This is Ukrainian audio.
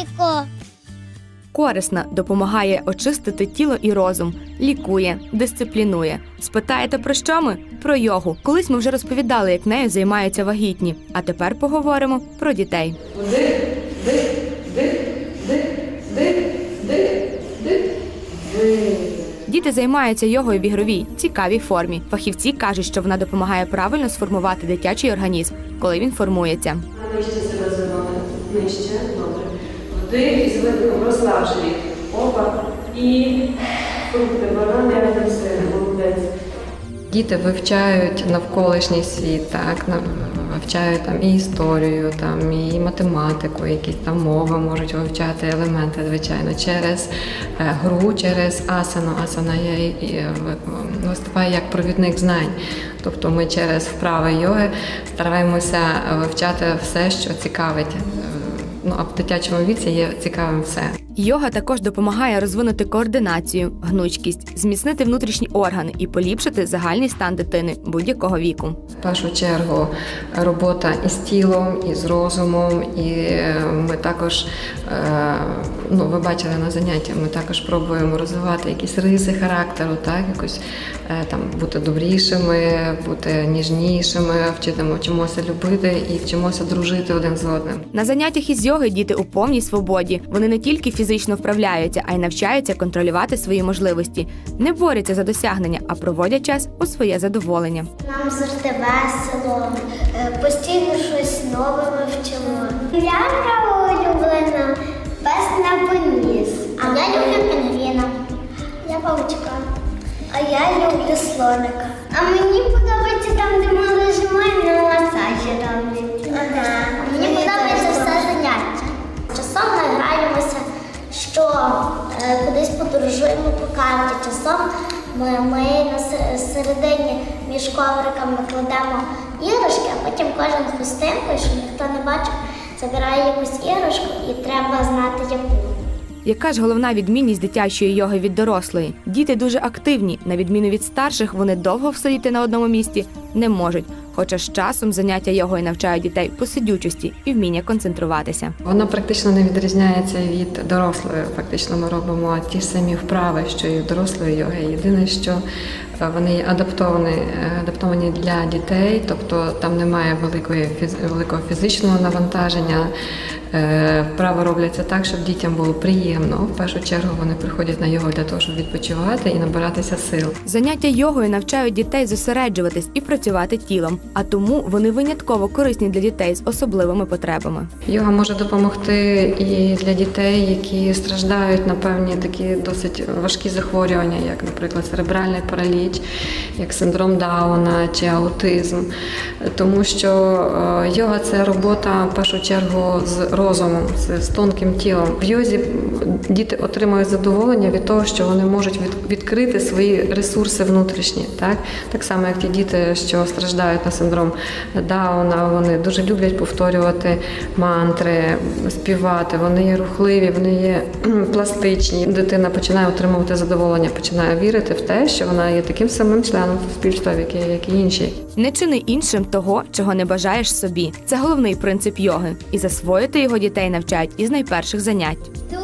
Зайко. Корисна, допомагає очистити тіло і розум, лікує, дисциплінує. Спитаєте про що ми? Про йогу. Колись ми вже розповідали, як нею займаються вагітні. А тепер поговоримо про дітей. Дих, дих, дих, дих, дих, дих, дих, дих. Діти займаються йогою в ігровій, цікавій формі. Фахівці кажуть, що вона допомагає правильно сформувати дитячий організм, коли він формується. Нижче себе зробили. Нижче. Добре. Вдих і зверху розслаб живіт. Опа. І фрукти, банани, апельсини. Молодець. Діти вивчають навколишній світ, так вивчають там і історію, там і математику, якісь там мови можуть вивчати елементи, звичайно, через е, гру, через асану. Асана і, е, виступає як провідник знань. Тобто ми через вправи йоги стараємося вивчати все, що цікавить. Ну а в дитячому віці є цікавим все. Йога також допомагає розвинути координацію, гнучкість, зміцнити внутрішні органи і поліпшити загальний стан дитини будь-якого віку. В першу чергу робота із тілом, і з розумом, і е, ми також, е, ну ви бачили на заняттях, ми також пробуємо розвивати якісь риси характеру, так, якось е, там бути добрішими, бути ніжнішими, вчитимо вчимося любити і вчимося дружити один з одним. На заняттях із йоги діти у повній свободі. Вони не тільки фізично вправляються, а й навчаються контролювати свої можливості, не борються за досягнення, а проводять час у своє задоволення. Нам завжди весело, е, постійно щось нове ми вчимо. Лялька улюблена, пес на поніс. А я люблю пінгвіна. Я павучка. А я люблю слоника. А мені подобається там, де малыш що е, кудись подорожуємо по карті. Часом ми, ми на середині між ковриками кладемо іграшки, а потім кожен хустинкою, щоб ніхто не бачив, забирає якусь іграшку і треба знати яку. Яка ж головна відмінність дитячої йоги від дорослої? Діти дуже активні, на відміну від старших, вони довго всидіти на одному місці не можуть. Хоча з часом заняття його і навчають дітей посидючості і вміння концентруватися. Вона практично не відрізняється від дорослої. Фактично ми робимо ті самі вправи, що і в дорослої йоги. Єдине, що вони є адаптовані, е, адаптовані для дітей, тобто там немає великої великого фізичного навантаження. Е, Вправи робляться так, щоб дітям було приємно. В першу чергу вони приходять на йогу для того, щоб відпочивати і набиратися сил. Заняття йогою навчають дітей зосереджуватись і працювати тілом, а тому вони винятково корисні для дітей з особливими потребами. Йога може допомогти і для дітей, які страждають на певні такі досить важкі захворювання, як, наприклад, церебральний параліч, говорить. Як синдром Дауна чи аутизм. Тому що е, йога це робота в першу чергу з розумом, з, тонким тілом. В йозі діти отримують задоволення від того, що вони можуть відкрити свої ресурси внутрішні. Так? так само, як ті діти, що страждають на синдром Дауна, вони дуже люблять повторювати мантри, співати. Вони є рухливі, вони є пластичні. Дитина починає отримувати задоволення, починає вірити в те, що вона є таким самим членом суспільства, які і, як і інші. Не чини іншим того, чого не бажаєш собі. Це головний принцип йоги, і засвоїти його дітей навчають із найперших занять. Ти